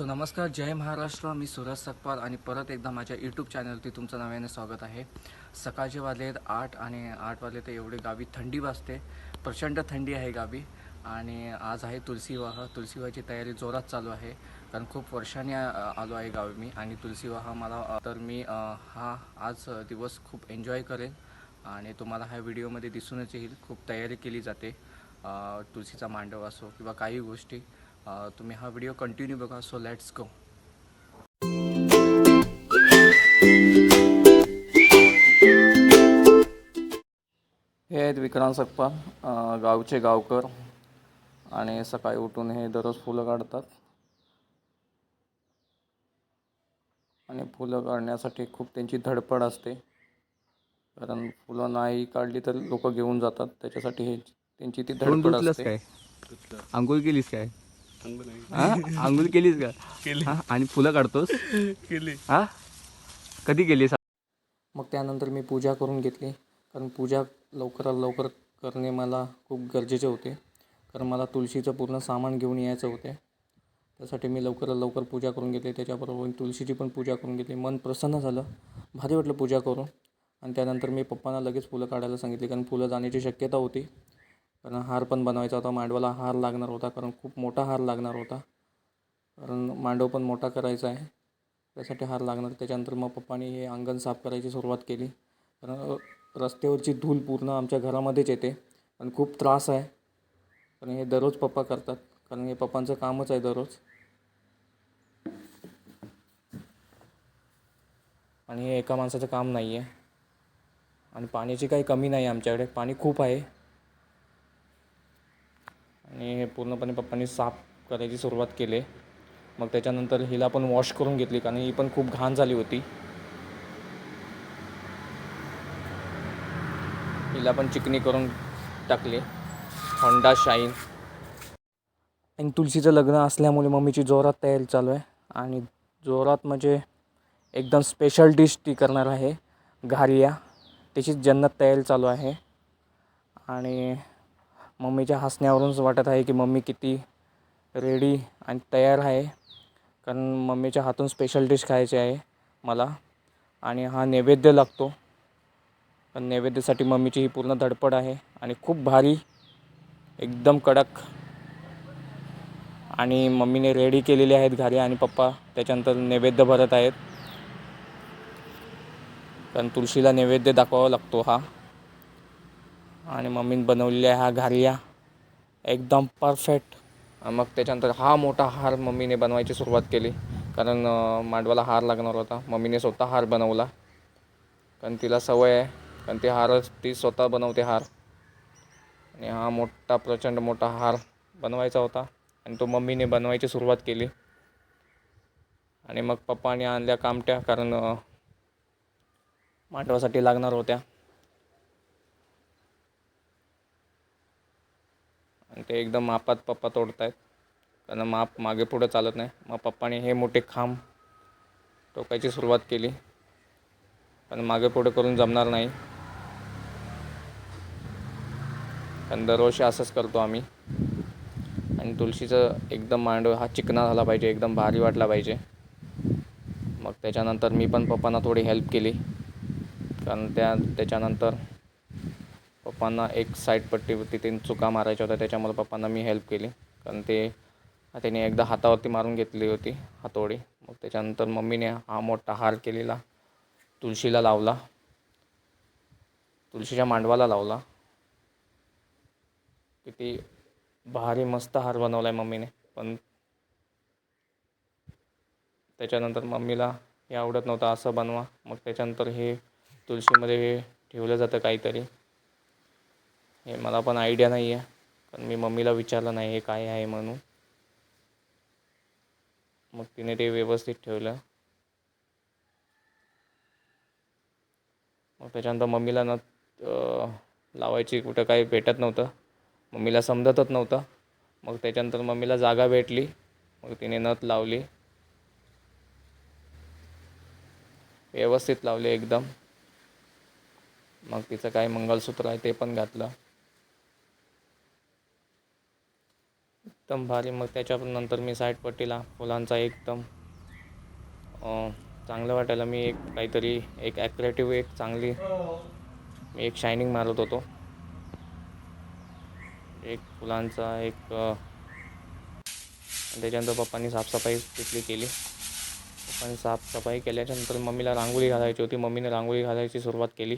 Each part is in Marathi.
सो नमस्कार जय महाराष्ट्र. मी सुरज सकपाल आणि परत एकदा माझ्या यूट्यूब चॅनलवरती तुमचं नव्याने स्वागत आहे. सकाळचे वाजले आहेत आठ आणि आठ वाजले तर एवढे गावी थंडी वाजते. प्रचंड थंडी आहे गावी आणि आज आहे तुलसीवाह तुलसीवाहाची तयारी जोरात चालू आहे. कारण खूप वर्षांनी आलो आहे गावी मी आणि तुलसीवाह मला तर मी हा आज दिवस खूप एन्जॉय करेन आणि तुम्हाला ह्या व्हिडिओमध्ये दिसूनच येईल. खूप तयारी केली जाते तुलसीचा मांडव असो किंवा काही गोष्टी. तुम्ही हा व्हिडिओ कंटिन्यू बघा सो लेट्स गो हे आहेत विक्रांत सकपाल अ, गावचे गावकर. आणि सकाळी उठून हे दररोज फुलं काढतात. आणि फुलं काढण्यासाठी खूप त्यांची धडपड असते. कारण फुलं नाही काढली तर लोक घेऊन जातात. त्याच्यासाठी हे त्यांची ती धडपड असते. आंघोळ केलीस काय? हा? आंघोळ केलीस का? हा? आणि फुलं काढतोस? केली. हा? कधी केलीस? मग त्यानंतर मी पूजा करून घेतली. कारण पूजा लवकरात लवकर करणे मला खूप गरजेचे होते. कारण मला तुळशीचं पूर्ण सामान घेऊन यायचं होते. त्यासाठी मी लवकरात लवकर पूजा करून घेतली. त्याच्याबरोबर मी तुळशीची पण पूजा करून घेतली. मन प्रसन्न झालं. भारी वाटलं पूजा करून. आणि त्यानंतर मी पप्पांना लगेच फुलं काढायला सांगितली. कारण फुलं जाण्याची शक्यता होती. कारण हार पण बनवायचा होता. मांडवाला हार लागणार होता कारण खूप मोठा हार लागणार होता. कारण मांडव पण मोठा करायचा आहे. त्यासाठी हार लागणार. त्याच्यानंतर मग पप्पानी हे अंगण साफ करायची सुरुवात केली. कारण रस्त्यावरची धूल पूर्ण आमच्या घरामध्येच येते. आणि खूप त्रास आहे. कारण हे दररोज पप्पा करतात. कारण हे पप्पांचं कामच आहे दररोज. आणि हे एका माणसाचं काम नाही आहे आणि पाण्याची काही कमी नाही आमच्याकडे. पाणी खूप आहे. आणि हे पूर्णपणे पप्पांनी साफ करायची सुरुवात केली. मग त्याच्यानंतर हिला पण वॉश करून घेतली कारण ही पण खूप घाण झाली होती. हिला पण चिकनी करून टाकली. होंडा शाईन आणि तुलसीचं लग्न असल्यामुळे मम्मीची जोरात तयारी चालू आहे. आणि जोरात म्हणजे एकदम स्पेशल डिश ती करणार आहे. घारिया. त्याची जन्नत तयारी चालू आहे. आणि मम्मीच्या हसण्यावरूनच वाटत आहे की मम्मी किती रेडी आणि तयार आहे. कारण मम्मीच्या हातून स्पेशल डिश खायची आहे मला. आणि हा नैवेद्य लागतो. पण नैवेद्यासाठी मम्मीची ही पूर्ण धडपड आहे आणि खूप भारी एकदम कडक. आणि मम्मीने रेडी केलेले आहेत घारी आणि पप्पा त्याच्यानंतर नैवेद्य भरत आहेत. कारण तुळशीला नैवेद्य दाखवावा लागतो हा. आणि मम्मीने बनवलेल्या ह्या घारल्या एकदम परफेक्ट मग त्याच्यानंतर हा मोठा हार मम्मीने बनवायची सुरुवात केली. कारण मांडवाला हार लागणार होता. मम्मीने स्वतः हार बनवला. कारण तिला सवय आहे. कारण ती हारच ती स्वतः बनवते हार. आणि हा मोठा प्रचंड मोठा हार बनवायचा होता. आणि तो मम्मीने बनवायची सुरुवात केली. आणि मग पप्पाने आणल्या कामट्या. कारण मांडवासाठी लागणार होत्या. ते एकदम मापात पप्पा तोडतायत. कारण माप मागे पुढं चालत नाही. मग पप्पाने हे मोठे खांब टोकायची सुरुवात केली. पण मागे पुढे करून जमणार नाही. कारण दरवर्षी असंच करतो आम्ही. आणि तुळशीचं एकदम मांडव हा चिकना झाला पाहिजे एकदम भारी वाटला पाहिजे. मग त्याच्यानंतर मी पण पप्पांना थोडी हेल्प केली. कारण त्या त्याच्यानंतर पप्पांना एक साईड पट्टी तिथे चुका मारायच्या होत्या त्याच्यामुळे पप्पांना मी हेल्प केली. कारण ते त्याने एकदा हातावरती मारून घेतली होती हातोडी. मग त्याच्यानंतर मम्मीने हा मोठा हार केलेला तुळशीला लावला. तुळशीच्या मांडवाला लावला. किती भारी मस्त हार बनवला आहे मम्मीने. पण त्याच्यानंतर मम्मीला हे आवडत नव्हतं असं बनवा. मग त्याच्यानंतर हे तुळशीमध्ये हे ठेवलं जातं काहीतरी. हे मला पण आयडिया नाही आहे कारण मी मम्मीला विचारलं नाही हे काय आहे म्हणून. मग तिने ते व्यवस्थित ठेवलं. मग त्याच्यानंतर मम्मीला न लावायची कुठं काही भेटत नव्हतं. मम्मीला समजतच नव्हतं. मग त्याच्यानंतर मम्मीला जागा भेटली. मग तिने नथ लावली. व्यवस्थित लावले एकदम. मग तिचं काय मंगलसूत्र आहे ते पण घातलं. एकदम भारी. मग त्याच्यानंतर मी साईड पट्टीला फुलांचा एकदम चांगलं वाटायला. मी एक काहीतरी एक ॲक्रेटिव्ह एक चांगली मी एक शायनिंग मारत होतो. एक फुलांचा एक त्याच्यानंतर पप्पांनी साफसफाई तिथली केली. पप्पांनी साफसफाई केल्याच्यानंतर मम्मीला रांगोळी घालायची होती. मम्मीने रांगोळी घालायची सुरुवात केली.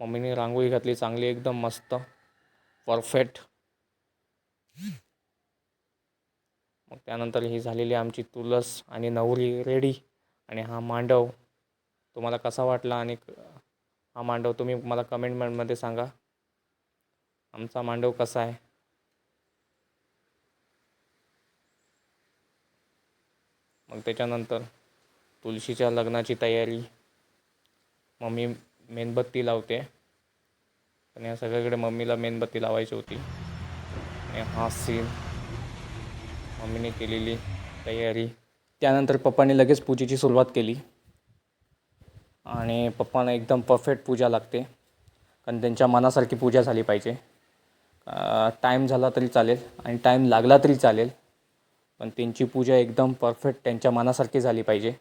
मम्मीने रांगोळी घातली चांगली एकदम मस्त परफेक्ट. मग त्यानंतर ही झालेली आमची तुलस आणि नवरी रेडी आणि हा मांडव. तुम्हाला कसा वाटला आणि क- हा मांडव तुम्ही मला कमेंटमेंटमध्ये सांगा. आमचा मांडव कसा आहे? मग त्याच्यानंतर तुळशीच्या लग्नाची तयारी. मम्मी मेणबत्ती लावते. पण या सगळीकडे मम्मीला मेणबत्ती लावायची होती. आणि हा सीन मम्मीने केलेली तयारी. त्यानंतर पप्पाने लगेच पूजेची सुरुवात केली. आणि पप्पांना एकदम परफेक्ट पूजा लागते. कारण त्यांच्या मनासारखी पूजा झाली पाहिजे. टाईम झाला तरी चालेल आणि टाईम लागला तरी चालेल. पण त्यांची पूजा एकदम परफेक्ट त्यांच्या मनासारखी झाली पाहिजे.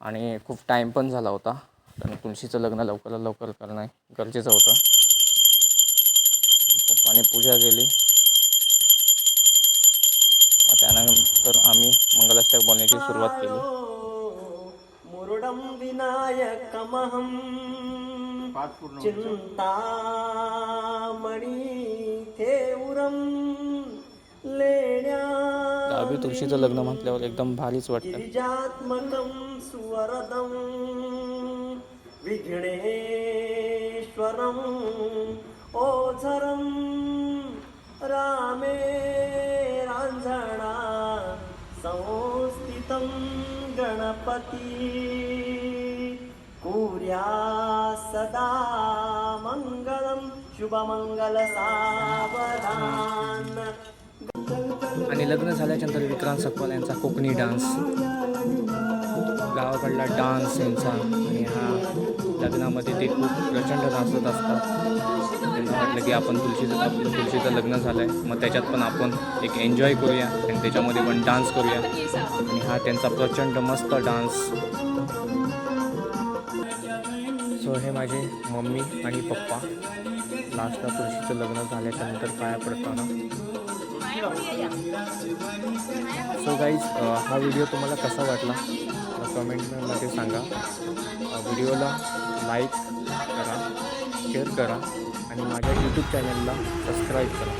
आणि खूप टाईम पण झाला होता. कारण तुळशीचं लग्न लवकरात लवकर करणं गरजेचं होतं. पप्पाने पूजा केली. मग त्यानंतर आम्ही मंगलाष्टक बोलण्याची सुरुवात केली. मुरुडं विनायकमहं चिन्तामणि थेउरं लेण्या गावी तुळशीचं लग्न म्हटल्यावर एकदम भारीच वाटतं. विघ्नेश्वरम् ओझरं रामे राञ्झणा संस्थितं गणपती। कुर्या सदा मङ्गलं शुभमङ्गलसावधान आणि लग्न झाल्याच्यानंतर विक्रांत सकपाल यांचा कोकणी डान्स. गावाकडला डान्स यांचा आणि हा लग्नामध्ये ते खूप प्रचंड नाचत असतात. त्यांना वाटलं की आपण तुळशीचं आपलं तुळशीचं लग्न झालं आहे मग त्याच्यात पण आपण एक एन्जॉय करूया आणि त्याच्यामध्ये पण डान्स करूया. आणि हा त्यांचा प्रचंड मस्त डान्स. सो हे माझे मम्मी आणि पप्पा. लास्टला तुळशीचं लग्न झाल्याच्यानंतर पाया पडताना. सो गाईज हा व्हिडिओ तुम्हाला कसा वाटला? कमेंटमध्ये सांगा. व्हिडिओला लाईक करा शेअर करा आणि माझ्या यूट्यूब चॅनलला सबस्क्राईब करा.